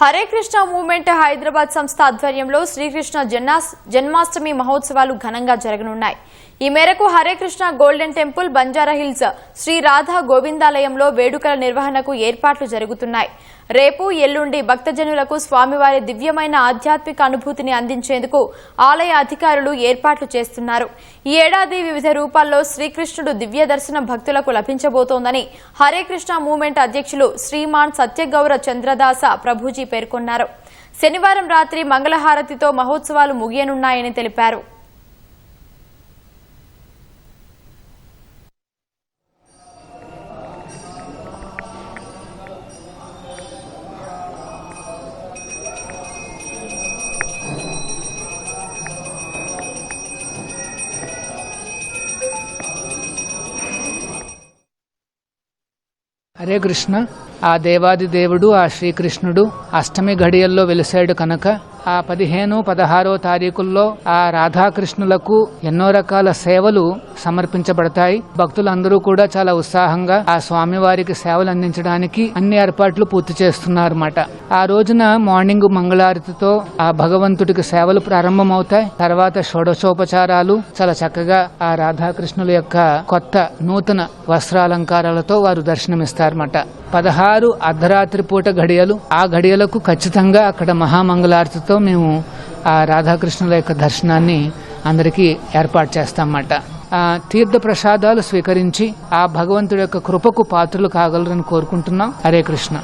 Hare Krishna movement Hyderabad సంస్థ ఆధ్వర్యంలో శ్రీకృష్ణ జన్మాష్టమి మహోత్సవాలు ఘనంగా జరగనున్నాయి. ఈ మేరకు Hare Krishna golden temple Banjara Hills Sri Radha గోవిందాలయంలో వేడుకల నిర్వహణకు ఏర్పాట్లు జరుగుతున్నాయి. రేపు ఎల్లుండి భక్తజనులకు స్వామివారి దివ్యమైన ఆధ్యాత్మిక అనుభూతిని అందించేందుకు ఆలయ అధికారులు ఏర్పాట్లు చేస్తున్నారు. ఈ ఏడాది వివిధ రూపాల్లో శ్రీకృష్ణుడు దివ్య దర్శనం భక్తులకు లభించబోతోందని హరే కృష్ణ మూవ్మెంట్ అధ్యక్షులు శ్రీమాన్ సత్యగౌర చంద్రదాస ప్రభుజీ పేర్కొన్నారు. శనివారం రాత్రి మంగళహారతితో మహోత్సవాలు ముగియనున్నాయని తెలిపారు. హరే కృష్ణ. ఆ దేవాది దేవుడు ఆ శ్రీకృష్ణుడు అష్టమి ఘడియల్లో వెలిశాడు కనుక ఆ పదిహేను పదహారో తారీఖుల్లో ఆ రాధాకృష్ణులకు ఎన్నో రకాల సేవలు సమర్పించబడతాయి. భక్తులందరూ కూడా చాలా ఉత్సాహంగా ఆ స్వామివారికి సేవలు అందించడానికి అన్ని ఏర్పాట్లు పూర్తి చేస్తున్నారన్నమాట. ఆ రోజున మార్నింగ్ మంగళారతితో ఆ భగవంతుడికి సేవలు ప్రారంభమవుతాయి. తర్వాత షోడశోపచారాలు చాలా చక్కగా ఆ రాధాకృష్ణుల యొక్క కొత్త నూతన వస్త్రాలంకారాలతో వారు దర్శనమిస్తారన్నమాట. పదహారు ఆరు అర్ధరాత్రి పూట ఘడియలు. ఆ ఘడియలకు ఖచ్చితంగా అక్కడ మహామంగళారతితో మేము ఆ రాధాకృష్ణుల యొక్క దర్శనాన్ని అందరికీ ఏర్పాటు చేస్తామన్నమాట. తీర్థ ప్రసాదాలు స్వీకరించి ఆ భగవంతుడి యొక్క కృపకు పాత్రలు కాగలరని కోరుకుంటున్నాం. హరే కృష్ణ.